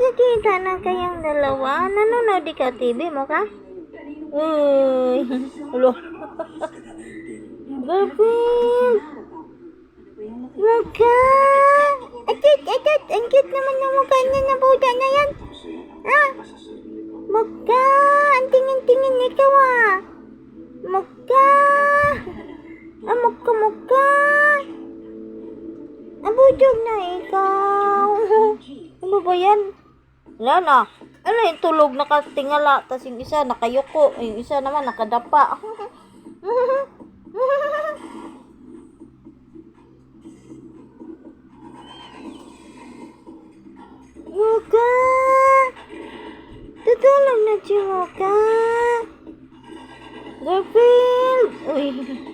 Nakita na kayang dalawa. Nanonood di ka TV mo ka? Uy. Ulo. Garfield. Wag ka. Akit, akit. Ang cute naman ng mukha niya na buda na yan. Ah. Wag ka. Ang tingin-tingin ikaw ah. Mukha. Ah, mukha, mukha. Nabudog na ikaw. Ano ba yan? Wala na. Ano yung tulog nakatingala, tas yung isa nakayuko, yung isa naman nakadapa. Muka! Tutulog na si Muka! Garfield! Uy!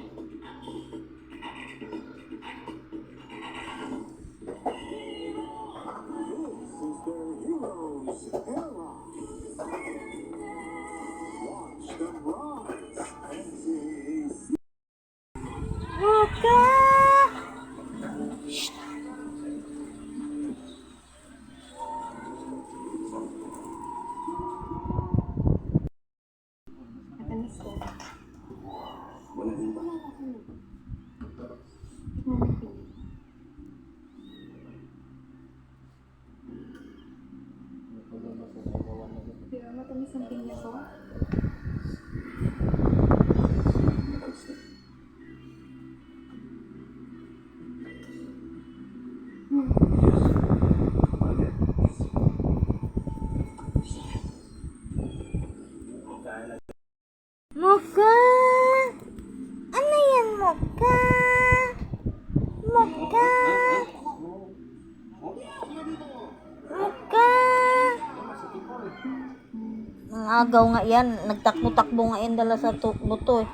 Muka! Ano yan, Muka? Muka! Muka! Ang agaw nga yan. Nagtakbo-takbo nga yan dala sa buto eh.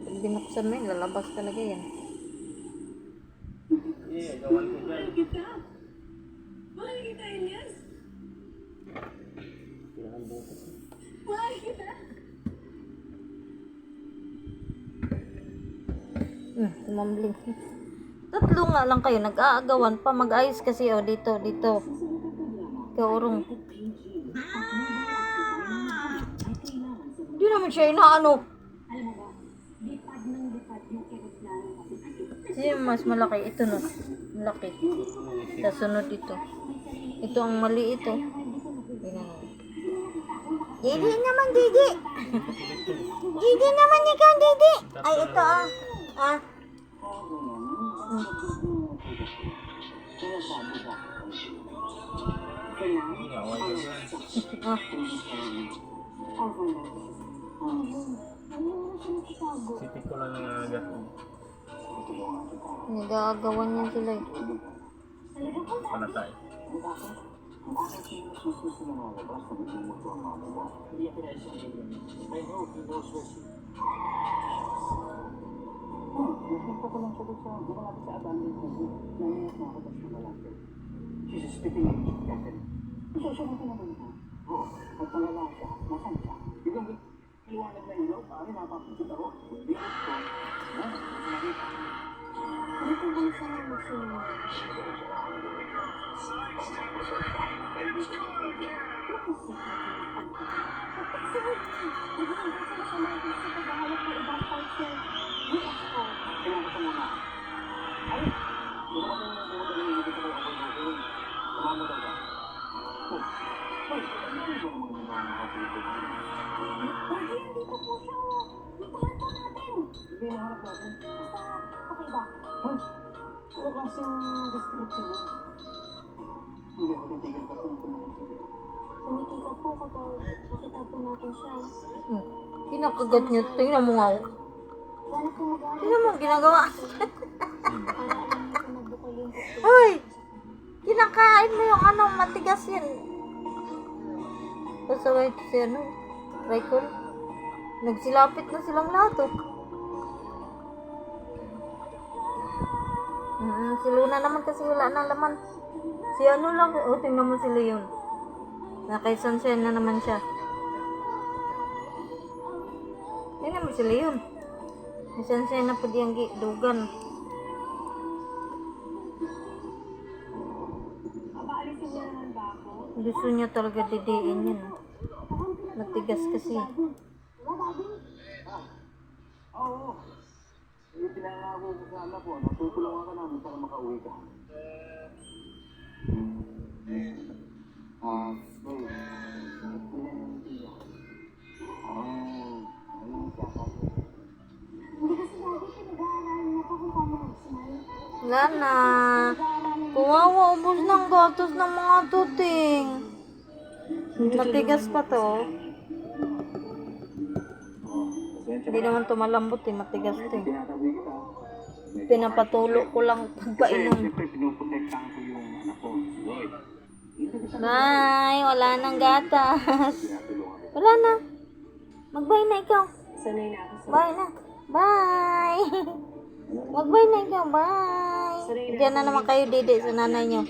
Pag binuksan mo yun, lalabas talaga yan. Mahal kita, Elias. Mahal kita. Hmm, tumambling. Tatlo nga lang kayo, nag-aagawan pa. Mag-ayos kasi, oh, dito, dito. Kaurong. Di naman siya inaano. Sino mas malaki? Ito no. Malaki. Sa sunod ito. Ito ang mali ito. Tingnan mo. Didi naman, Didi. Didi naman ikaw, Didi. Ay, ito ah. Ah. Hmm. Ah. Sipit ko lang ng aga. Nag-aagawan yan sila eh. Panatay. Lagi nandito po siya. Itahan po natin. Hindi nahanap natin. Basta, ba? Hoy, ano klaseng description mo? Hindi ako titigil pa kung tumakas. Tumitikap po kapag makita po natin siya. Hmm. Kinakagat niyo. Tingnan mo nga. oh. Tingnan mo ginagawa. Hoy! Kinakain mo yung ano, matigas yan. Pasaway ito si ano, Raikol. Nagsilapit na silang lahat oh. Si Luna naman kasi wala nang laman. Si ano lang, oh, tingnan mo si Leon. Nakay sunshine na naman siya. Tingnan mo si Leon. Sunshine na pwede ang dugan. Gusto niya talaga didiin yun. Matigas kasi. Oo. Yung pinangako ko sa anak ko, natutulungan ka namin para makauwi ka. Ah, mag-smile. Wala na. Kuwawa, ubos ng gatos ng mga tuting. Matigas pa to. Hindi naman ito malambot eh, matigas ito eh. Pinapatulo ko lang pagpainom. Nay, wala nang gatas. Wala na. Magbay na ikaw. Sanay na ako. Bye na. Bye. Magbay na ikaw. Bye. Diyan na naman kayo dede sa nanay niyo.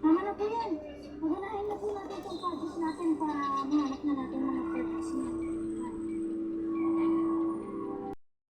Mama na po yan. Maganahin na po natin itong projects natin para mahanap na natin mga